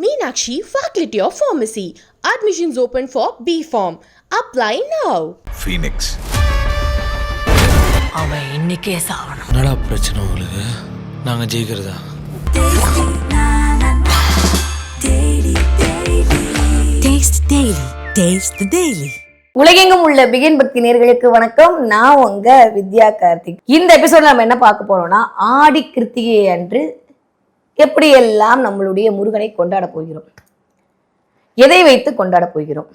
Meenakshi Faculty of Pharmacy. Admissions open for B Form. Apply now. Phoenix அவன் இன்னைக்கே சாவணும். என்னடா பிரச்சனை உங்களுக்கு? நாங்கள் ஜெயிக்கிறதா? டேஸ்ட் டெய்லி டேஸ்ட் டெய்லி உலகெங்கும் உள்ள பிகின் பக்தி நேர்களுக்கு வணக்கம். நான் உங்க வித்யா கார்த்திக். இந்த எபிசோட்ல நம்ம என்ன பார்க்க போறோம்னா ஆடி கிருத்திகை அன்று எப்படியெல்லாம் நம்மளுடைய முருகனை கொண்டாட போகிறோம்? எதை வைத்து கொண்டாட போகிறோம்?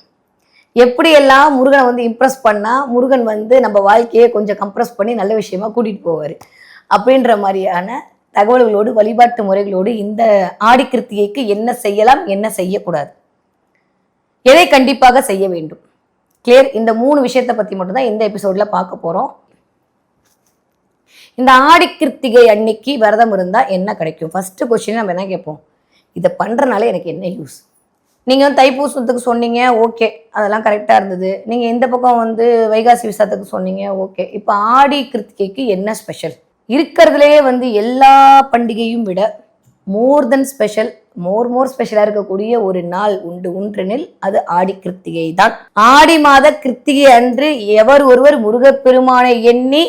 எப்படியெல்லாம் முருகனை வந்து இம்ப்ரெஸ் பண்ணா முருகன் வந்து நம்ம வாழ்க்கையை கொஞ்சம் கம்ப்ரெஸ் பண்ணி நல்ல விஷயமா கூட்டிட்டு போவார்? அப்படின்ற மாதிரியான தகவல்களோடு வழிபாட்டு முறைகளோடு இந்த ஆடி கிருத்திகைக்கு என்ன செய்யலாம் என்ன செய்யக்கூடாது? எதை கண்டிப்பாக செய்ய வேண்டும்? கிளியர் இந்த மூணு விஷயத்தை பற்றி மட்டும்தான் இந்த எபிசோட்ல பார்க்க போகிறோம் இந்த ஆடி கிருத்திகை அன்னைக்கு விரதம் இருந்தால் என்ன கிடைக்கும்? ஃபஸ்ட்டு கொஷின் நம்ம என்ன கேட்போம்? இதை பண்ணுறனால எனக்கு என்ன யூஸ் நீங்கள் வந்து தைப்பூசத்துக்கு சொன்னீங்க ஓகே அதெல்லாம் கரெக்டாக இருந்தது. நீங்கள் இந்த பக்கம் வந்து வைகாசி விசாத்துக்கு சொன்னீங்க ஓகே இப்போ ஆடி கிருத்திகைக்கு என்ன ஸ்பெஷல் இருக்கிறதுலயே வந்து எல்லா பண்டிகையும் விட மோர் தென் ஸ்பெஷல் மோர் மோர் ஸ்பெஷலாக இருக்கக்கூடிய ஒரு நாள் உண்டு. ஒன்றெனில் அது ஆடி கிருத்திகை தான் ஆடி மாத கிருத்திகை அன்று எவர் ஒருவர் முருகப்பெருமானை எண்ணி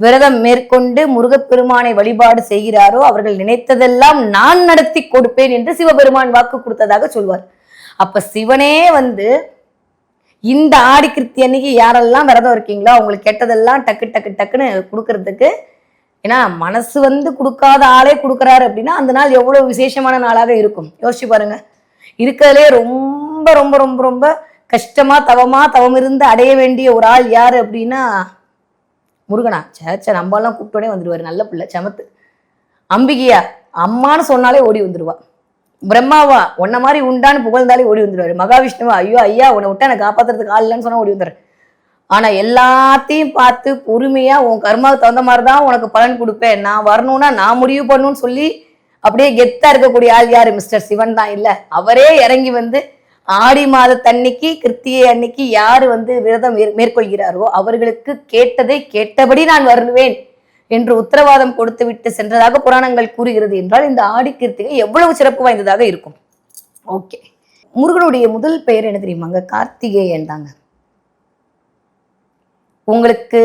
விரதம் மேற்கொண்டு முருகப்பெருமானை வழிபாடு செய்கிறாரோ அவர்கள் நினைத்ததெல்லாம் நான் நடத்தி கொடுப்பேன் என்று சிவபெருமான் வாக்கு கொடுத்ததாக சொல்வார். அப்ப சிவனே வந்து இந்த ஆடி கிருத்தி அன்னைக்கு யாரெல்லாம் விரதம் இருக்கீங்களோ அவங்களுக்கு கெட்டதெல்லாம் டக்கு டக்கு டக்குன்னு கொடுக்கறதுக்கு ஏன்னா மனசு வந்து கொடுக்காத ஆளே கொடுக்குறாரு அப்படின்னா அந்த நாள் எவ்வளவு விசேஷமான நாளாக இருக்கும். யோசிச்சு பாருங்க. இருக்கிறதுலே ரொம்ப ரொம்ப ரொம்ப ரொம்ப கஷ்டமா தவமா தவம் இருந்து அடைய வேண்டிய ஒரு ஆள் யாரு அப்படின்னா முருகனா சேச்ச நம்மளாம் கூப்பிட்டோடனே வந்துடுவாரு நல்ல பிள்ளை சமத்து. அம்பிகையா அம்மான்னு சொன்னாலே ஓடி வந்துடுவா பிரம்மாவா உன்ன மாதிரி உண்டான்னு புகழ்ந்தாலே ஓடி வந்துடுவார் மகாவிஷ்ணுவா ஐயோ ஐயா உன்னை விட்டா நான் காப்பாத்துறதுக்கு ஆள் இல்லைன்னு சொன்னால் ஓடி வந்துடுற ஆனால் எல்லாத்தையும் பார்த்து பொறுமையாக உன் கர்மாவுக்கு தகுந்த மாதிரி தான் உனக்கு பலன் கொடுப்பேன். நான் வரணும்னா நான் முடிவு பண்ணணும்னு சொல்லி அப்படியே கெத்தாக இருக்கக்கூடிய ஆள் யார்? மிஸ்டர் சிவன் தான் இல்லை. அவரே இறங்கி வந்து ஆடி மாத தன்னைக்கு கிருத்திகை அன்னைக்கு யார் வந்து விரதம் மேற்கொள்கிறாரோ அவர்களுக்கு கேட்டதை கேட்டபடி நான் வருவேன் என்று உத்தரவாதம் கொடுத்து விட்டு சென்றதாக புராணங்கள் கூறுகிறது என்றால் இந்த ஆடி கிருத்திகை எவ்வளவு சிறப்பு வாய்ந்ததாக இருக்கும். ஓகே. முருகனுடைய முதல் பெயர் என்ன தெரியுமாங்க? கார்த்திகேயன் தாங்க. உங்களுக்கு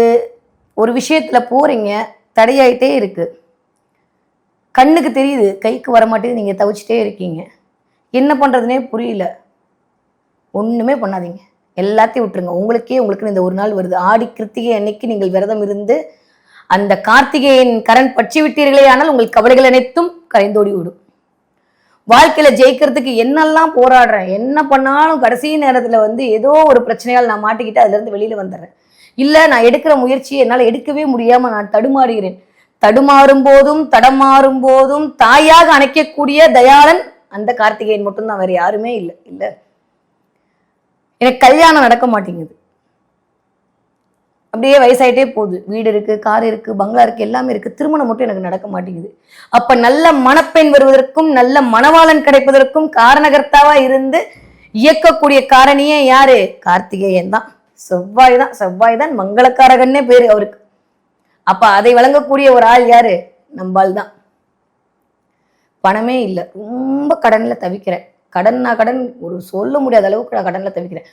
ஒரு விஷயத்துல போறீங்க தடையாயிட்டே இருக்கு. கண்ணுக்கு தெரியுது கைக்கு வர மாட்டேங்குது நீங்க தவிச்சிட்டே இருக்கீங்க. என்ன பண்றதுனே புரியல. ஒன்றுமே பண்ணாதீங்க. எல்லாத்தையும் விட்டுருங்க. உங்களுக்கே உங்களுக்கு இந்த ஒரு நாள் வருது. ஆடி கிருத்திகை அன்னைக்கு நீங்கள் விரதம் இருந்து அந்த கார்த்திகேயன் கரண் பற்றி விட்டீர்களே ஆனால் உங்கள் கவலைகள் அனைத்தும் கரைந்தோடி விடும் வாழ்க்கையில ஜெயிக்கிறதுக்கு என்னெல்லாம் போராடுறேன்? என்ன பண்ணாலும் கடைசி நேரத்துல வந்து ஏதோ ஒரு பிரச்சனையால் நான் மாட்டிக்கிட்டு அதுல இருந்து வெளியில வந்துடுறேன். இல்ல நான் எடுக்கிற முயற்சியை என்னால் எடுக்கவே முடியாம நான் தடுமாறுகிறேன். தடுமாறும் போதும் தடமாறும் போதும் தாயாக அணைக்கக்கூடிய தயாளன் அந்த கார்த்திகேயன் மட்டும்தான். வேற யாருமே இல்லை. இல்லை. எனக்கு கல்யாணம் நடக்க மாட்டேங்குது. அப்படியே வயசாயிட்டே போகுது. வீடு இருக்கு கார் இருக்கு பங்களா இருக்கு எல்லாமே இருக்கு. திருமணம் மட்டும் எனக்கு நடக்க மாட்டேங்குது. அப்ப நல்ல மணப்பெண் வருவதற்கும் நல்ல மணவாளன் கிடைப்பதற்கும் காரணகர்த்தாவா இருந்து இயக்கக்கூடிய காரணியே யாரு? கார்த்திகேயன் தான். செவ்வாய் தான். செவ்வாய் தான் மங்களக்காரகன்னே பேரு அவருக்கு. அப்ப அதை வழங்கக்கூடிய ஒரு ஆள் யாரு? நம்பால் தான் பணமே இல்லை. ரொம்ப கடனில் தவிக்கிறேன். கடன்னா கடன் ஒரு சொல்ல முடியாத அளவுக்கு நான் கடனில் தவிக்கிறேன்.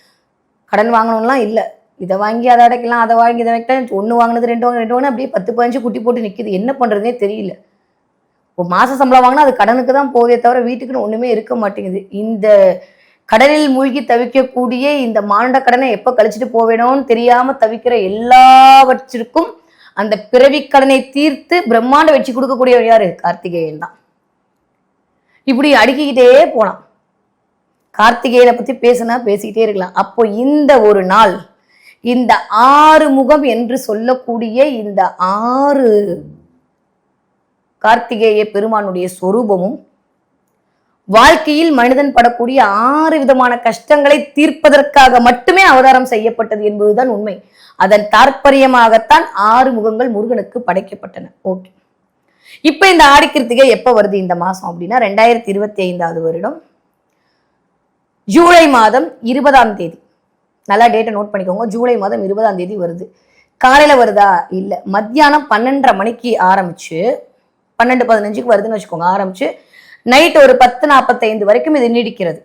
கடன் வாங்கணும்லாம் இல்லை. இதை வாங்கி அதை அடைக்கலாம் அதை வாங்கி இதை வைக்கலாம். ஒன்று வாங்கினது ரெண்டு வாங்கினது ரெண்டு வாங்கினா அப்படியே பத்து பதினஞ்சு குட்டி போட்டு நிற்கிது என்ன பண்ணுறதுனே தெரியல. ஒரு மாத சம்பளம் வாங்கினா அது கடனுக்கு தான் போதே தவிர வீட்டுக்குன்னு ஒன்றுமே இருக்க மாட்டேங்குது. இந்த கடலில் மூழ்கி தவிக்கக்கூடிய இந்த மானுட கடனை எப்போ கழிச்சிட்டு போவேணும்னு தெரியாமல் தவிக்கிற எல்லாவற்றிற்கும் அந்த பிறவி கடனை தீர்த்து பிரம்மாண்ட வச்சு கொடுக்கக்கூடியவர் யாரு? கார்த்திகேயன் தான். இப்படி அடுக்கிக்கிட்டே போகலாம் கார்த்திகேயனை பற்றி பேசினா பேசிக்கிட்டே இருக்கலாம். அப்போ இந்த ஒரு நாள் இந்த ஆறு முகம் என்று சொல்லக்கூடிய இந்த ஆறு கார்த்திகேய பெருமானுடைய சொரூபமும் வாழ்க்கையில் மனிதன் படக்கூடிய ஆறு விதமான கஷ்டங்களை தீர்ப்பதற்காக மட்டுமே அவதாரம் செய்யப்பட்டது என்பதுதான் உண்மை. அதன் தாற்பயமாகத்தான் ஆறு முகங்கள் முருகனுக்கு படைக்கப்பட்டன. ஓகே. இப்ப இந்த ஆடி கிருத்திகை எப்ப வருது இந்த மாசம் அப்படின்னா ரெண்டாயிரத்தி இருபத்தி ஐந்தாவது வருடம். ஜூலை மாதம் இருபதாம் தேதி. நல்லா டேட்டை நோட் பண்ணிக்கோங்க. ஜூலை மாதம் இருபதாம் தேதி வருது. காலையில் வருதா? இல்லை. மத்தியானம் பன்னெண்டரை மணிக்கு ஆரம்பிச்சு பன்னெண்டு பதினஞ்சுக்கு வருதுன்னு வச்சுக்கோங்க. ஆரம்பிச்சு நைட் ஒரு பத்து நாற்பத்தைந்து வரைக்கும் இது நீடிக்கிறது.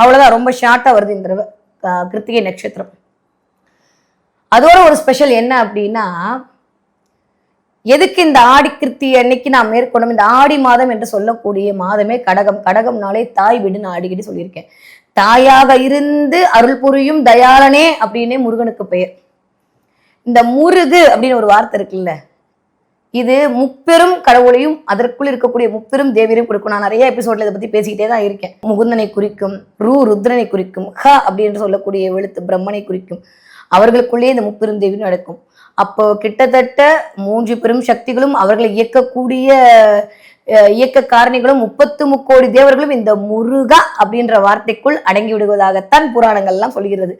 அவ்வளோதான் ரொம்ப ஷார்ட்டாக வருது இந்த தடவை கிருத்திகை நட்சத்திரம். அதோட ஒரு ஸ்பெஷல் என்ன அப்படின்னா எதுக்கு இந்த ஆடி கிருத்தி அன்னைக்கு நான் மேற்கொண்டோம் இந்த ஆடி மாதம் என்று சொல்லக்கூடிய மாதமே கடகம். கடகம்னாலே தாய் வீடுன்னு நான் அடிக்கடி சொல்லியிருக்கேன். தாயாக இருந்து அருள் புரியும் தயாளனே அப்படின்னே முருகனுக்கு பெயர். இந்த முருகு அப்படின்னு ஒரு வார்த்தை இருக்குல்ல இது முப்பெரும் கடவுளையும் அதற்குள் இருக்கக்கூடிய முப்பெரும் தேவியரையும் குறிக்கும் நான் நிறைய எபிசோட்ல இதை பத்தி பேசிக்கிட்டே தான் இருக்கேன். முகுந்தனை குறிக்கும் ரூ ருத்ரனை குறிக்கும் ஹ அப்படின்னு சொல்லக்கூடிய எழுத்து பிரம்மனை குறிக்கும். அவர்களுக்குள்ளேயே இந்த முப்பெரும் தேவியும் நடக்கும். அப்போ கிட்டத்தட்ட மூன்று பெரும் சக்திகளும் அவர்களை இயக்கக்கூடிய இயக்க காரணிகளும் முப்பத்து முக்கோடி தேவர்களும் இந்த முருகா அப்படின்ற வார்த்தைக்குள் அடங்கி விடுவதாகத்தான் புராணங்கள்லாம் சொல்கிறது.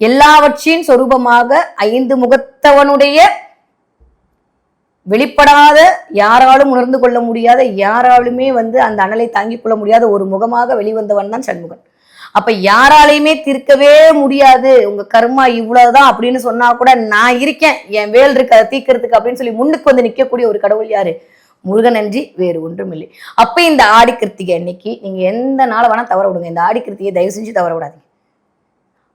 எல்லாவற்றின் சொரூபமாக ஐந்து முகத்தவனுடைய வெளிப்படாத யாராலும் உணர்ந்து கொள்ள முடியாத யாராலுமே வந்து அந்த அனலை தாங்கிக் கொள்ள முடியாத ஒரு முகமாக வெளிவந்தவன் தான் சண்முகன். அப்ப யாராலையுமே தீர்க்கவே முடியாது. உங்க கர்மா இவ்வளவுதான் அப்படின்னு சொன்னா கூட நான் இருக்கேன். என் வேல் இருக்கு அதை தீர்க்கறதுக்கு அப்படின்னு சொல்லி முன்னுக்கு வந்து நிக்கக்கூடிய ஒரு கடவுள் யாரு? முருகன் அன்றி வேறு ஒன்றும் இல்லை அப்ப இந்த ஆடி கிருத்திகை அன்னைக்கு நீங்க எந்த நாள் வேணா தவற விடுங்க. இந்த ஆடி கிருத்திகை தயவு செஞ்சு தவற விடாதீங்க.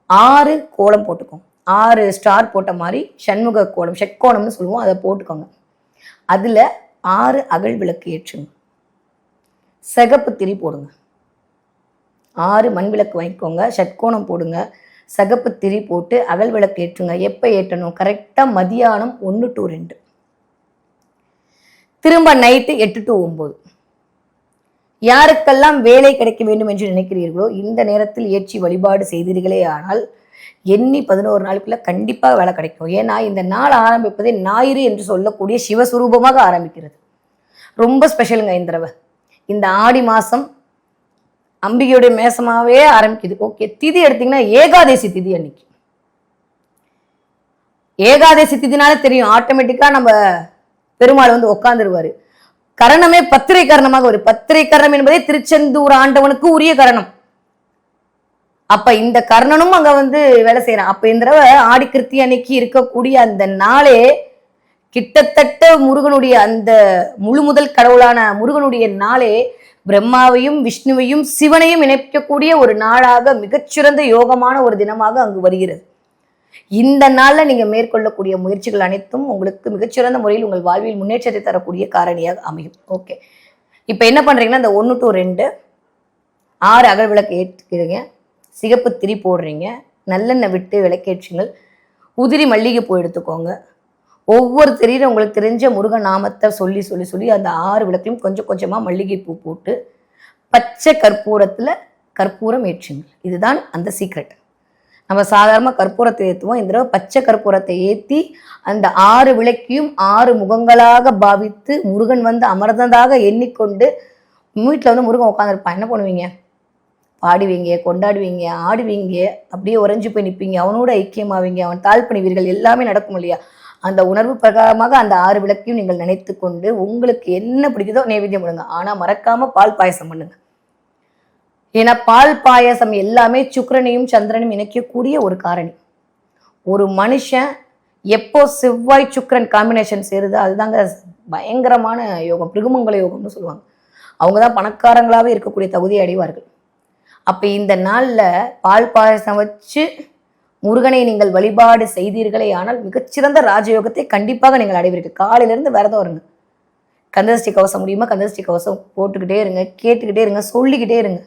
ஆறு கோலம் போட்டுக்கோங்க. ஆறு ஸ்டார் போட்ட மாதிரி சண்முக கோலம் செக்கோணம்னு சொல்லுவோம். அதை போட்டுக்கோங்க. அதில் ஆறு அகல் விளக்கு ஏற்றுங்க. சிகப்பு திரி போடுங்க. ஆறு மண் விளக்கு வாங்கிக்கோங்க. ஷட்கோணம் போடுங்க. சிகப்பு திரி போட்டு அகல் விளக்கு ஏற்றுங்க. எப்போ ஏற்றணும்? கரெக்டாக மதியானம் ஒன்று டு ரெண்டு. திரும்ப நைட்டு எட்டு டு ஒம்பது யாருக்கெல்லாம் வேலை கிடைக்க வேண்டும் என்று நினைக்கிறீர்களோ இந்த நேரத்தில் ஏற்றி வழிபாடு செய்தீர்களே ஆனால் எண்ணி பதினோரு நாளுக்குள்ள கண்டிப்பாக வேலை கிடைக்கும். ஏன்னா இந்த நாள் ஆரம்பிப்பதே ஞாயிறு என்று சொல்லக்கூடிய சிவஸ்வரூபமாக ஆரம்பிக்கிறது. ரொம்ப ஸ்பெஷலுங்க இந்த தடவை. இந்த ஆடி மாதம் அம்பிகையுடைய மேசமாவே ஆரம்பிக்குது. ஓகே திதி எடுத்தீங்கன்னா ஏகாதசி திதி அன்னைக்கு. ஏகாதசி திதினாலே தெரியும். ஆட்டோமேட்டிக்கா நம்ம பெருமாள் வந்து உட்காந்துருவாரு கரணமே பத்திரை கரணமாக ஒரு பத்திரை கரணம் என்பதே திருச்செந்தூர் ஆண்டவனுக்கு உரிய கரணம். அப்ப இந்த கர்ணனும் அங்க வந்து வேலை செய்யறான் அப்ப இந்த தடவை ஆடி கிருத்தி அன்னைக்கு இருக்கக்கூடிய அந்த நாளே கிட்டத்தட்ட முருகனுடைய அந்த முழு முதல் கடவுளான முருகனுடைய நாளே பிரம்மாவையும் விஷ்ணுவையும் சிவனையும் இணைக்கக்கூடிய ஒரு நாளாக மிகச்சிறந்த யோகமான ஒரு தினமாக அங்கு வருகிறது. இந்த நாளில் நீங்கள் மேற்கொள்ளக்கூடிய முயற்சிகள் அனைத்தும் உங்களுக்கு மிகச்சிறந்த முறையில் உங்கள் வாழ்வில் முன்னேற்றத்தை தரக்கூடிய காரணியாக அமையும். ஓகே இப்போ என்ன பண்ணுறீங்கன்னா இந்த ஒன்று டு ரெண்டு ஆறு அகல் விளக்கு ஏற்றுக்கிறீங்க. சிகப்பு திரி போடுறீங்க. நல்லெண்ணெய் விட்டு விளக்கேற்றுங்கள். உதிரி மல்லிகைப்பூ எடுத்துக்கோங்க. ஒவ்வொரு திரியிலும் உங்களுக்கு தெரிஞ்ச முருகன் நாமத்தை சொல்லி சொல்லி சொல்லி அந்த ஆறு விளக்கையும் கொஞ்சம் கொஞ்சமாக மல்லிகைப்பூ போட்டு பச்சை கற்பூரத்தில் கற்பூரம் ஏற்றுங்கள். இதுதான் அந்த சீக்ரெட் நம்ம சாதாரணமாக கற்பூரத்தை ஏற்றுவோம் இந்த தடவை பச்சை கற்பூரத்தை ஏற்றி அந்த ஆறு விளக்கையும் ஆறு முகங்களாக பாவித்து முருகன் வந்து அமர்ந்ததாக எண்ணிக்கொண்டு வீட்டில் வந்து முருகன் உட்காந்துருப்பான் என்ன பண்ணுவீங்க? பாடுவீங்க கொண்டாடுவீங்க ஆடுவீங்க. அப்படியே உறைஞ்சு போய் நிற்பீங்க அவனோட ஐக்கியமாவீங்க. அவன் தாழ் பண்ணுவீர்கள் எல்லாமே நடக்கும் இல்லையா? அந்த உணர்வு பிரகாரமாக அந்த ஆறு விளக்கையும் நீங்கள் நினைத்து கொண்டு உங்களுக்கு என்ன பிடிக்குதோ நைவேத்தியம் பண்ணுங்க ஆனால் மறக்காம பால் பாயசம் பண்ணுங்க. ஏன்னா பால் பாயசம் எல்லாமே சுக்கரனையும் சந்திரனையும் இணைக்கக்கூடிய ஒரு காரணி. ஒரு மனுஷன் எப்போ செவ்வாய் சுக்கரன் காம்பினேஷன் சேருதோ அதுதாங்க பயங்கரமான யோகம் பிருகுமங்கல யோகம்னு சொல்லுவாங்க. அவங்க தான் பணக்காரங்களாகவே இருக்கக்கூடிய தகுதி அடைவார்கள். அப்போ இந்த நாளில் பால் பாயசம் வச்சு முருகனை நீங்கள் வழிபாடு செய்தீர்களே ஆனால் மிகச்சிறந்த ராஜயோகத்தை கண்டிப்பாக நீங்கள் அடைவீர்கள். காலையிலேருந்து விரதம் வருங்க கந்தசஷ்டி கவசம் முடியுமா? கந்தசஷ்டி கவசம் போட்டுக்கிட்டே இருங்க கேட்டுக்கிட்டே இருங்க சொல்லிக்கிட்டே இருங்க.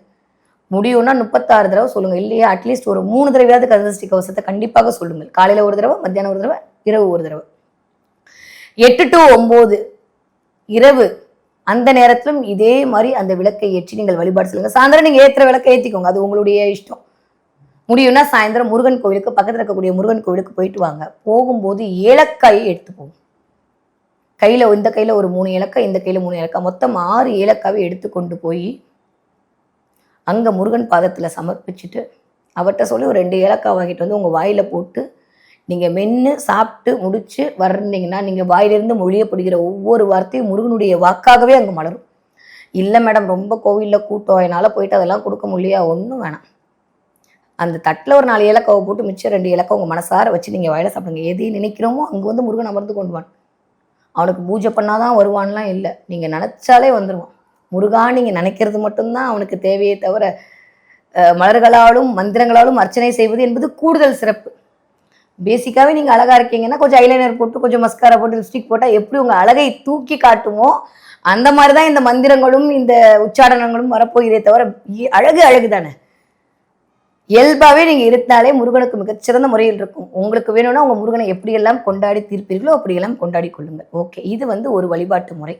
முடியும்னா முப்பத்தாறு தடவை சொல்லுங்க. இல்லையா? அட்லீஸ்ட் ஒரு மூணு தடவையாவது கந்தசஷ்டி கவசத்தை கண்டிப்பாக சொல்லுங்கள். காலையில் ஒரு தடவை மத்தியானம் ஒரு தடவை இரவு ஒரு தடவை. எட்டு டு ஒம்பது இரவு அந்த நேரத்திலும் இதே மாதிரி அந்த விளக்கை ஏற்றி நீங்கள் வழிபாடு சொல்லுங்கள் சாயந்தரம் நீங்கள் ஏற்றுற விளக்கை ஏற்றிக்கோங்க அது உங்களுடைய இஷ்டம். முடியும்னா சாயந்தரம் முருகன் கோவிலுக்கு பக்கத்தில் இருக்கக்கூடிய முருகன் கோவிலுக்கு போயிட்டு வாங்க. போகும்போது ஏலக்காயை எடுத்து போகும். கையில் இந்த கையில் ஒரு மூணு ஏலக்காய் இந்த கையில் மூணு ஏலக்காய். மொத்தம் ஆறு ஏலக்காவை எடுத்து கொண்டு போய் அங்கே முருகன் பாதத்தில் சமர்ப்பிச்சுட்டு அவர்கிட்ட சொல்லி ஒரு ரெண்டு ஏலக்காய் வாங்கிட்டு வந்து உங்கள் வாயில் போட்டு நீங்கள் மென்று சாப்பிட்டு முடித்து வர்றீங்கன்னா நீங்கள் வாயிலிருந்து மொழியப்படுகிற ஒவ்வொரு வார்த்தையும் முருகனுடைய வாக்காகவே அங்கே மலரும். இல்லை மேடம் ரொம்ப கோவிலில் கூட்டம் என்னால் போயிட்டு அதெல்லாம் கொடுக்க முடியலையா? ஒன்றும் வேணாம். அந்த தட்டில் ஒரு நாலு இலக்கவை போட்டு மிச்சம் ரெண்டு இலக்கை உங்கள் மனசார வச்சு நீங்கள் வயலை சாப்பிடுங்க. எதையும் நினைக்கிறோமோ அங்கே வந்து முருகன் அமர்ந்து கொண்டு வான் அவனுக்கு பூஜை பண்ணாதான் வருவான்லாம் இல்லை. நீங்கள் நினச்சாலே வந்துடுவான் முருகா நீங்கள் நினைக்கிறது மட்டும்தான் அவனுக்கு தேவையே தவிர மலர்களாலும் மந்திரங்களாலும் அர்ச்சனை செய்வது என்பது கூடுதல் சிறப்பு. பேசிக்காகவே நீங்கள் அழகாக இருக்கீங்கன்னா கொஞ்சம் ஐலைனர் போட்டு கொஞ்சம் மஸ்காரா போட்டு லிப்ஸ்டிக் போட்டால் எப்படி உங்கள் அழகை தூக்கி காட்டுமோ அந்த மாதிரி தான் இந்த மந்திரங்களும் இந்த உச்சாடனங்களும் வரப்போகிறதே தவிர இ- அழகு அழகு தானே இயல்பாகவே நீங்கள் இருந்தாலே முருகனுக்கு மிகச்சிறந்த முறையில் இருக்கும். உங்களுக்கு வேணும்னா உங்கள் முருகனை எப்படியெல்லாம் கொண்டாடி தீர்ப்பீர்களோ அப்படியெல்லாம் கொண்டாடி கொள்ளுங்கள். ஓகே இது வந்து ஒரு வழிபாட்டு முறை.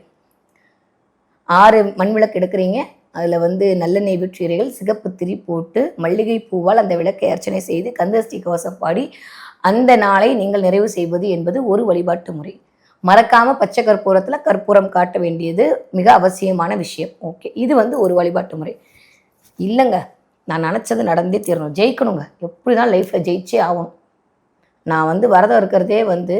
ஆறு மண் விளக்கு எடுக்கிறீங்க. அதில் வந்து நல்லெண்ணெய் வெற்றியறைகள் சிகப்பு திரி போட்டு மல்லிகை பூவால் அந்த விளக்கை அர்ச்சனை செய்து கந்தஸ்தி கவசம் பாடி அந்த நாளை நீங்கள் நிறைவு செய்வது என்பது ஒரு வழிபாட்டு முறை. மறக்காமல் பச்சை கற்பூரத்தில் கற்பூரம் காட்ட வேண்டியது மிக அவசியமான விஷயம். ஓகே இது வந்து ஒரு வழிபாட்டு முறை. இல்லைங்க நான் நினச்சது நடந்தே தீரணும். ஜெயிக்கணுங்க. எப்படி தான் லைஃப்பில் ஜெயிச்சே ஆகணும். நான் வந்து வரதம் இருக்கிறதே வந்து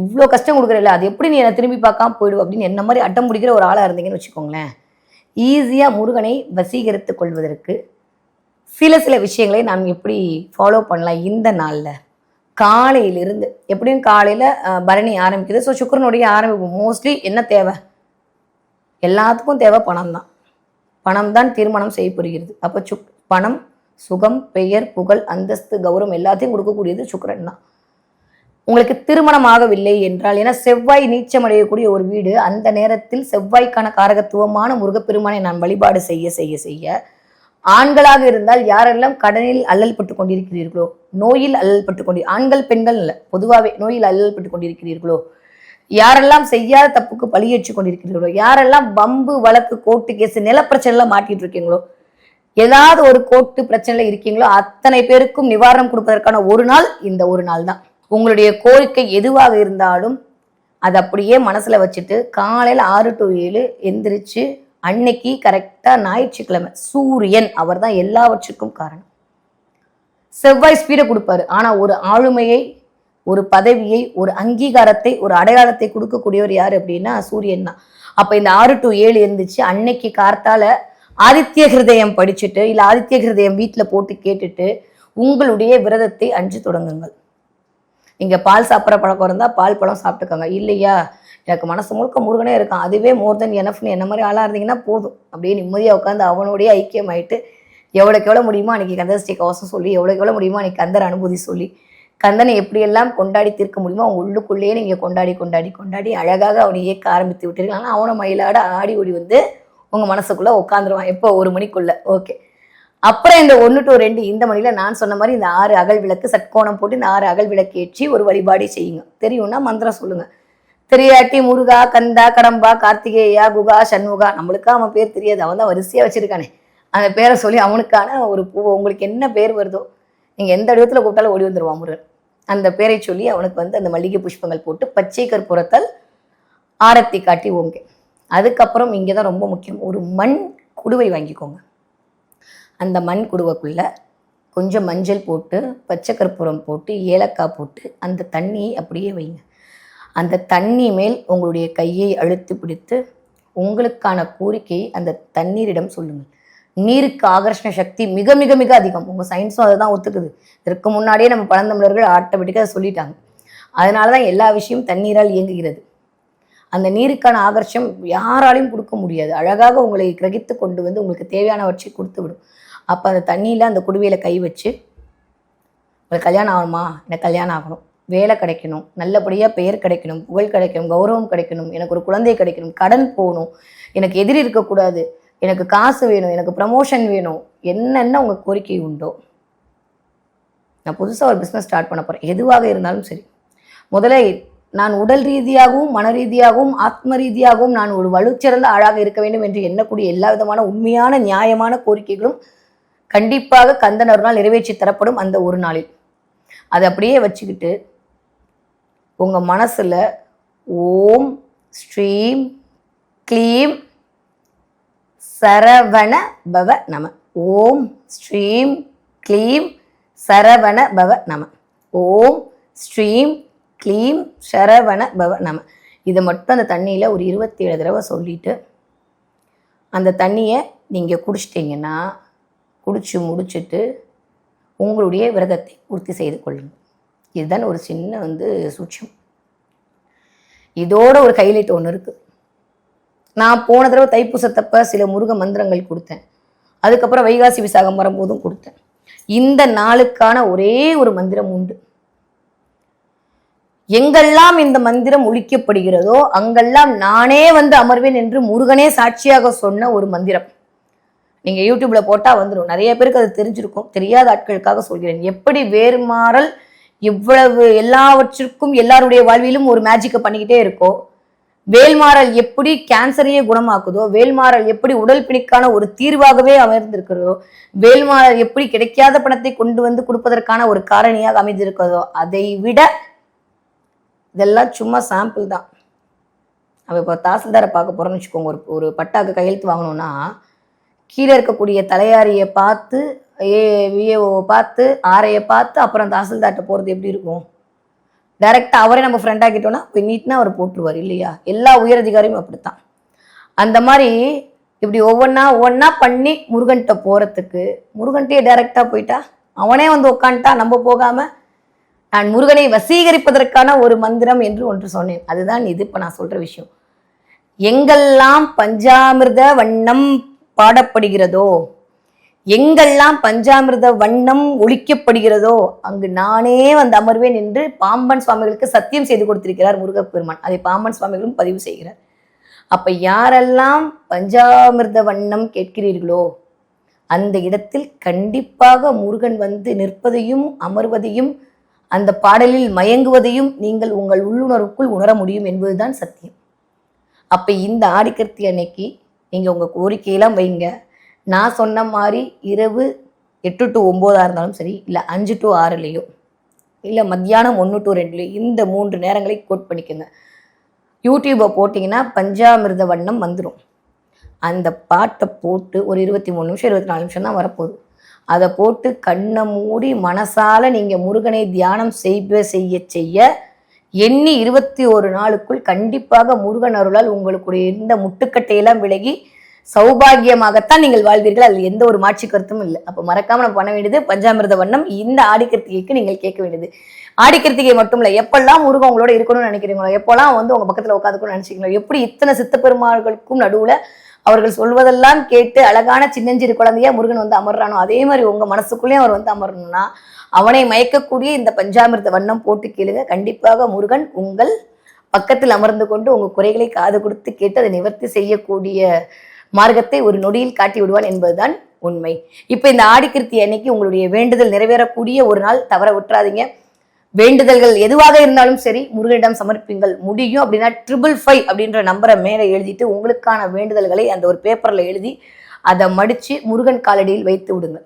இவ்வளோ கஷ்டம் கொடுக்குறேன்ல அது எப்படி நீ என்னை திரும்பி பார்க்காம போயிடுவ அப்படின்னு என்ன மாதிரி அட்டம் பிடிக்கிற ஒரு ஆளாக இருந்தீங்கன்னு வச்சுக்கோங்களேன். ஈஸியாக முருகனை வசீகரித்து கொள்வதற்கு சில சில விஷயங்களை நாம் எப்படி ஃபாலோ பண்ணலாம் இந்த நாளில். காலையிலிருந்து எப்படியும் காலையில் பரணி ஆரம்பிக்குது. ஸோ சுக்கரனுடைய ஆரம்பிக்கும் மோஸ்ட்லி என்ன தேவை? எல்லாத்துக்கும் தேவை பணம் தான் பணம் தான் தீர்மானம் செய்யப்படுகிறது அப்போ சுக் பணம் சுகம் பெயர் புகழ் அந்தஸ்து கௌரவம் எல்லாத்தையும் கொடுக்கக்கூடியது சுக்கரன் தான். உங்களுக்கு திருமணம் ஆகவில்லை என்றால் ஏன்னா செவ்வாய் நீச்சம் அடையக்கூடிய ஒரு வீடு அந்த நேரத்தில் செவ்வாய்க்கான காரகத்துவமான முருகப்பெருமானை நான் வழிபாடு செய்ய செய்ய செய்ய ஆண்களாக இருந்தால் யாரெல்லாம் கடனில் அல்லல் பட்டு கொண்டிருக்கிறீர்களோ நோயில் அல்லல் பட்டு கொண்டு ஆண்கள் பெண்கள் இல்லை பொதுவாகவே நோயில் அல்லல் பட்டு கொண்டிருக்கிறீர்களோ யாரெல்லாம் செய்யாத தப்புக்கு பழியேற்றி கொண்டிருக்கிறீர்களோ யாரெல்லாம் வம்பு வழக்கு கோர்ட்டு கேஸ் நிலப்பிரச்சனைலாம் மாட்டிட்டு இருக்கீங்களோ ஏதாவது ஒரு கோர்ட்டு பிரச்சனையில இருக்கீங்களோ அத்தனை பேருக்கும் நிவாரணம் கொடுப்பதற்கான ஒரு நாள் இந்த ஒரு நாள் தான் உங்களுடைய கோரிக்கை எதுவாக இருந்தாலும் அதை அப்படியே மனசுல வச்சுட்டு காலையில ஆறு டு ஏழு எந்திரிச்சு அன்னைக்கு கரெக்டா ஞாயிற்றுக்கிழமை சூரியன் அவர் தான் எல்லாவற்றுக்கும் காரணம். செவ்வாய் ஸ்பீடை கொடுப்பாரு. ஆனா ஒரு ஆளுமையை ஒரு பதவியை ஒரு அங்கீகாரத்தை ஒரு அடையாளத்தை கொடுக்கக்கூடியவர் யார் அப்படின்னா சூரியன் தான் அப்ப இந்த ஆறு டு ஏழு இருந்துச்சு அன்னைக்கு கார்த்தால ஆதித்ய ஹிருதயம் படிச்சுட்டு இல்லை ஆதித்ய ஹிருதயம் வீட்டில் போட்டு கேட்டுட்டு உங்களுடைய விரதத்தை அஞ்சு தொடங்குங்கள். நீங்க பால் சாப்பிட்ற பழக்கம் இருந்தா பால் பழம் சாப்பிட்டுக்கோங்க. இல்லையா? எனக்கு மனசு முழுக்க முருகனே இருக்கான். அதுவே மோர் தென் எனஃப்னு என்ன மாதிரி ஆளா இருந்தீங்கன்னா போதும். அப்படியே நிம்மதியா உட்காந்து அவனோடய ஐக்கியமாயிட்டு எவ்வளோக்கு எவ்வளோ முடியுமோ அன்னைக்கு கந்தஸ்ரீ கவசம் சொல்லி எவ்வளோக்கு எவ்வளோ முடியுமோ அன்னைக்கு கந்தர் அனுபூதி சொல்லி கந்தனை எப்படியெல்லாம் கொண்டாடி தீர்க்க முடியுமோ அவன் உள்ளுக்குள்ளேயே நீங்கள் கொண்டாடி கொண்டாடி கொண்டாடி அழகாக அவனை இயக்க ஆரம்பித்து விட்டீர்கள். ஆனால் அவனை மயிலாட ஆடி ஓடி வந்து உங்கள் மனசுக்குள்ளே உட்காந்துருவான் எப்போ? ஒரு மணிக்குள்ள. ஓகே அப்புறம் இந்த ஒன்று டு ரெண்டு இந்த மணியில் நான் சொன்ன மாதிரி இந்த ஆறு அகல் விளக்கு சட்கோணம் போட்டு இந்த ஆறு அகல் விளக்கு ஏற்றி ஒரு வழிபாடு செய்யுங்க. தெரியும்னா மந்திரம் சொல்லுங்க. தெரியாட்டி முருகா கந்தா கடம்பா கார்த்திகேயா குகா சண்முகா. நம்மளுக்கா அவன் பேர் தெரியாது. அவன் தான் வரிசையாக வச்சிருக்கானே. அந்த பேரை சொல்லி அவனுக்கான ஒரு பூ உங்களுக்கு என்ன பேர் வருதோ நீங்கள் எந்த இடத்துல கூப்பிட்டாலும் ஓடி வந்துருவான் முருகன். அந்த பேரை சொல்லி அவனுக்கு வந்து அந்த மல்லிகை புஷ்பங்கள் போட்டு பச்சை கற்பூரத்தால் ஆரத்தி காட்டி ஓங்க. அதுக்கப்புறம் இங்கே தான் ரொம்ப முக்கியம். ஒரு மண் குடுவை வாங்கிக்கோங்க. அந்த மண் குடுவைக்குள்ளே கொஞ்சம் மஞ்சள் போட்டு பச்சை கற்பூரம் போட்டு ஏலக்காய் போட்டு அந்த தண்ணியை அப்படியே வைங்க. அந்த தண்ணி மேல் உங்களுடைய கையை அழுத்தி பிடித்து உங்களுக்கான கோரிக்கையை அந்த தண்ணீரிடம் சொல்லுங்கள். நீருக்கு ஆகர்ஷண சக்தி மிக மிக மிக அதிகம். உங்கள் சயின்ஸும் அதை தான் ஒத்துக்குது. இதற்கு முன்னாடியே நம்ம பழந்தமிழர்கள் ஆட்டோமேட்டிக்காக சொல்லிட்டாங்க. அதனால தான் எல்லா விஷயமும் தண்ணீரால் இயங்குகிறது. அந்த நீருக்கான ஆகர்ஷம் யாராலையும் கொடுக்க முடியாது. அழகாக உங்களை கிரகித்து கொண்டு வந்து உங்களுக்கு தேவையானவற்றை கொடுத்து விடும் அப்போ அந்த தண்ணியில் அந்த குடுவையில் கை வச்சு உங்களுக்கு கல்யாணம் ஆகணுமா எனக்கு கல்யாணம் ஆகணும். வேலை கிடைக்கணும். நல்லபடியாக பெயர் கிடைக்கணும். புகழ் கிடைக்கணும். கௌரவம் கிடைக்கணும். எனக்கு ஒரு குழந்தை கிடைக்கணும். கடன் போகணும். எனக்கு எதிரி இருக்கக்கூடாது. எனக்கு காசு வேணும். எனக்கு ப்ரமோஷன் வேணும். என்னென்ன உங்கள் கோரிக்கை உண்டோ. நான் புதுசாக ஒரு பிஸ்னஸ் ஸ்டார்ட் பண்ண போகிறேன் எதுவாக இருந்தாலும் சரி. முதல்ல நான் உடல் ரீதியாகவும் மன ரீதியாகவும் ஆத்ம ரீதியாகவும் நான் ஒரு வலுச்சிறந்த ஆளாக இருக்க வேண்டும் என்று எண்ணக்கூடிய எல்லா விதமான உண்மையான நியாயமான கோரிக்கைகளும் கண்டிப்பாக கந்தன ஒரு நாள் நிறைவேற்றி தரப்படும் அந்த ஒரு நாளில். அதை அப்படியே வச்சுக்கிட்டு உங்கள் மனசில் ஓம் ஸ்ரீம் க்ளீம் சரவண பவ நம. ஓம் ஸ்ரீம் க்ளீம் சரவண பவ நம. ஓம் ஸ்ரீம் க்ளீம் சரவண பவ நம இதை மட்டும் அந்த தண்ணியில் ஒரு இருபத்தேழு தடவை சொல்லிட்டு அந்த தண்ணியை நீங்கள் குடிச்சிட்டிங்கன்னா குடிச்சு முடிச்சுட்டு உங்களுடைய விரதத்தை பூர்த்தி செய்து கொள்ளுங்கள் இதுதான் ஒரு சின்ன வந்து சூட்சம். இதோட ஒரு ஹைலைட் ஒன்று இருக்குது நான் போன தடவை தைப்பூசத்தப்ப சில முருக மந்திரங்கள் கொடுத்தேன். அதுக்கப்புறம் வைகாசி விசாகம் வரும்போதும் கொடுத்தேன். இந்த நாளுக்கான ஒரே ஒரு மந்திரம் உண்டு. எங்கெல்லாம் இந்த மந்திரம் ஒழிக்கப்படுகிறதோ அங்கெல்லாம் நானே வந்து அமர்வேன் என்று முருகனே சாட்சியாக சொன்ன ஒரு மந்திரம். நீங்க யூடியூப்ல போட்டா வந்துடும் நிறைய பேருக்கு அது தெரிஞ்சிருக்கும். தெரியாத ஆட்களுக்காக சொல்கிறேன். எப்படி வேறுமாறல் இவ்வளவு எல்லாவற்றிற்கும் எல்லாருடைய வாழ்விலும் ஒரு மேஜிக்கை பண்ணிக்கிட்டே இருக்கோ வேல்மாறல் எப்படி கேன்சரையே குணமாக்குதோ வேல்மாறல் எப்படி உடல் பிணிக்கான ஒரு தீர்வாகவே அமைந்திருக்கிறதோ வேல்மாறல் எப்படி கிடைக்காத பணத்தை கொண்டு வந்து கொடுப்பதற்கான ஒரு காரணியாக அமைந்திருக்கிறதோ அதை விட இதெல்லாம் சும்மா சாம்பிள் தான். அவள் இப்போ தாசில்தாரை பார்க்க போகிறோன்னு வச்சுக்கோங்க. ஒரு ஒரு பட்டாக்கு கையெழுத்து வாங்கணும்னா கீழே இருக்கக்கூடிய தலையாரியை பார்த்து ஏ விஏஓவை பார்த்து ஆரையை பார்த்து அப்புறம் தாசில்தார்கிட்ட போகிறது எப்படி இருக்கும்? டைரெக்டாக அவரே நம்ம ஃப்ரெண்ட் ஆக்கிட்டோம்னா போய் நீட்னா அவர் போட்டுருவார் இல்லையா? எல்லா உயரதிகாரியும் அப்படித்தான். அந்த மாதிரி இப்படி ஒவ்வொன்றா ஒவ்வொன்றா பண்ணி முருகன்கிட்ட போகிறதுக்கு முருகன்ட்டே டைரெக்டாக போயிட்டா அவனே வந்து உட்காந்துட்டா நம்ம போகாமல் நான் முருகனை வசீகரிப்பதற்கான ஒரு மந்திரம் என்று ஒன்று சொன்னேன். அதுதான் இது. இப்போ நான் சொல்கிற விஷயம். எங்கெல்லாம் பஞ்சாமிர்த வண்ணம் பாடப்படுகிறதோ எங்கெல்லாம் பஞ்சாமிர்த வண்ணம் ஒழிக்கப்படுகிறதோ அங்கு நானே வந்து அமர்வேன் என்று பாம்பன் சுவாமிகளுக்கு சத்தியம் செய்து கொடுத்திருக்கிறார் முருகப்பெருமான். அதை பாம்பன் சுவாமிகளும் பதிவு செய்கிறார். அப்ப யாரெல்லாம் பஞ்சாமிர்த வண்ணம் கேட்கிறீர்களோ அந்த இடத்தில் கண்டிப்பாக முருகன் வந்து நிற்பதையும் அமர்வதையும் அந்த பாடலில் மயங்குவதையும் நீங்கள் உங்கள் உள்ளுணர்வுக்குள் உணர முடியும் என்பதுதான் சத்தியம். அப்ப இந்த ஆடிக்கர்த்தி அன்னைக்கு நீங்க உங்க கோரிக்கையெல்லாம் வைங்க. நான் சொன்ன மாதிரி இரவு எட்டு டு ஒம்போதா இருந்தாலும் சரி இல்லை அஞ்சு டு ஆறுலேயோ இல்லை மத்தியானம் ஒன்று டு ரெண்டுலேயோ இந்த மூன்று நேரங்களை கோட் பண்ணிக்கோங்க. யூடியூப்பை போட்டிங்கன்னா பஞ்சாமிர்த வண்ணம் வந்துடும் அந்த பாட்டை போட்டு ஒரு இருபத்தி மூணு நிமிஷம் இருபத்தி நாலு நிமிஷம் தான் வரப்போகுது. அதை போட்டு கண்ணை மூடி மனசால நீங்கள் முருகனை தியானம் செய்ய செய்ய செய்ய எண்ணி இருபத்தி ஒரு நாளுக்குள் கண்டிப்பாக முருகன் அருளால் உங்களுக்கு இந்த முட்டுக்கட்டையெல்லாம் விலகி சௌபாகியமாகத்தான் நீங்கள் வாழ்வீர்கள். அதில் எந்த ஒரு மாட்சி கருத்தும் இல்லை. அப்போ மறக்காம நம்ம பண்ண வேண்டியது பஞ்சாமிரத வண்ணம். இந்த ஆடிக்கிருத்திகைக்கு நீங்கள் கேட்க வேண்டியது. ஆடிக்கிருத்திகை மட்டும் இல்லை. எப்பெல்லாம் முருகன் உங்களோட இருக்கணும்னு நினைக்கிறீங்களோ எப்பெல்லாம் வந்து உங்க பக்கத்தில் உட்காந்துக்கணும்னு நினைச்சிங்களோ எப்படி இத்தனை சித்தப்பெருமாள்களுக்கும் நடுவில் அவர்கள் சொல்வதெல்லாம் கேட்டு அழகான சின்னஞ்சிறு குழந்தையா முருகன் வந்து அமர்றானோ? அதே மாதிரி உங்க மனசுக்குள்ளேயும் அவர் வந்து அமரணும்னா அவனை மயக்கக்கூடிய இந்த பஞ்சாமிர்த வண்ணம் போட்டு கேளுங்க. கண்டிப்பாக முருகன் உங்கள் பக்கத்தில் அமர்ந்து கொண்டு உங்கள் குறைகளை காது கொடுத்து கேட்டு அதை நிவர்த்தி செய்யக்கூடிய மார்க்கத்தை ஒரு நொடியில் காட்டி விடுவான் என்பதுதான் உண்மை. இப்போ இந்த ஆடிக்கிருத்தி அன்னைக்கு உங்களுடைய வேண்டுதல் நிறைவேறக்கூடிய ஒரு நாள். தவற விட்டுறாதீங்க. வேண்டுதல்கள் எதுவாக இருந்தாலும் சரி முருகனிடம் சமர்ப்பிங்கள். முடியும் அப்படின்னா ட்ரிபிள் ஃபைவ் அப்படின்ற நம்பரை மேலே எழுதிட்டு உங்களுக்கான வேண்டுதல்களை அந்த ஒரு பேப்பரில் எழுதி அதை மடித்து முருகன் காலடியில் வைத்து விடுங்க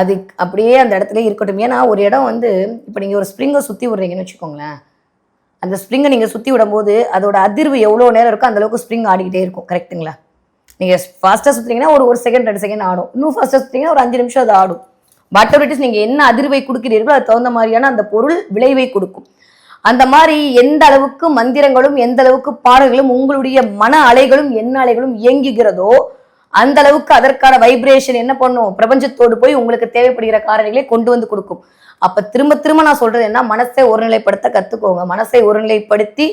அது அப்படியே அந்த இடத்துல இருக்கட்டும். ஏன்னா ஒரு இடம் வந்து இப்போ நீங்கள் ஒரு ஸ்ப்ரிங்கை சுற்றி விடுறீங்கன்னு வச்சுக்கோங்களேன். அந்த ஸ்ப்ரிங்கை நீங்கள் சுற்றி விடும்போது அதோட அதிர்வு எவ்வளோ நேரம் இருக்கோ அந்தளவுக்கு ஸ்ப்ரிங் ஆடிக்கிட்டே இருக்கும். கரெக்ட்டுங்களா நீங்கள் ஃபாஸ்ட்டாக சுற்றுறீங்கன்னா ஒரு ஒரு செகண்ட் ரெண்டு செகண்ட் ஆடும். இன்னும் ஃபாஸ்ட்டாக சுற்றுறீங்கன்னா ஒரு அஞ்சு நிமிஷம் அது ஆடும். வாட் இட் இஸ் நீங்கள் என்ன அதிர்வை கொடுக்கிறீர்களோ அது தகுந்த மாதிரியான அந்த பொருள் விளைவை கொடுக்கும். அந்த மாதிரி எந்த அளவுக்கு மந்திரங்களும் எந்த அளவுக்கு பாடல்களும் உங்களுடைய மன அலைகளும் எண்ண அலைகளும் இயங்குகிறதோ அந்த அளவுக்கு அதற்கான வைப்ரேஷன் என்ன பண்ணும்? பிரபஞ்சத்தோடு போய் உங்களுக்கு தேவைப்படுகிற காரணிகளை கொண்டு வந்து கொடுக்கும். அப்ப திரும்ப திரும்ப நான் சொல்றது என்ன? மனசை ஒருநிலைப்படுத்த கத்துக்கோங்க. மனசை ஒருநிலைப்படுத்தி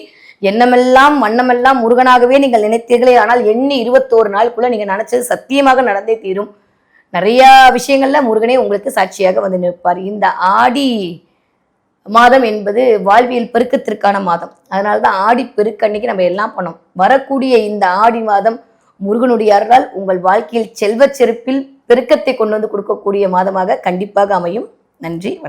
எண்ணமெல்லாம் மண்ணமெல்லாம் முருகனாகவே நீங்கள் நினைத்தீர்களே ஆனால் எண்ணி இருபத்தோரு நாளுக்குள்ள நீங்க நினைச்சது சத்தியமாக நடந்தே தீரும். நிறைய விஷயங்கள்ல முருகனே உங்களுக்கு சாட்சியாக வந்து நிற்பார். இந்த ஆடி மாதம் என்பது வாழ்வியல் பெருக்கத்திற்கான மாதம். அதனால தான் ஆடி பெருக்கன்னைக்கு நம்ம எல்லாம் பண்ணோம். வரக்கூடிய இந்த ஆடி மாதம் முருகனுடைய அருளால் உங்கள் வாழ்க்கையில் செல்வச் செருப்பில் பெருக்கத்தை கொண்டு வந்து கொடுக்கக்கூடிய மாதமாக கண்டிப்பாக அமையும். நன்றி வணக்கம்.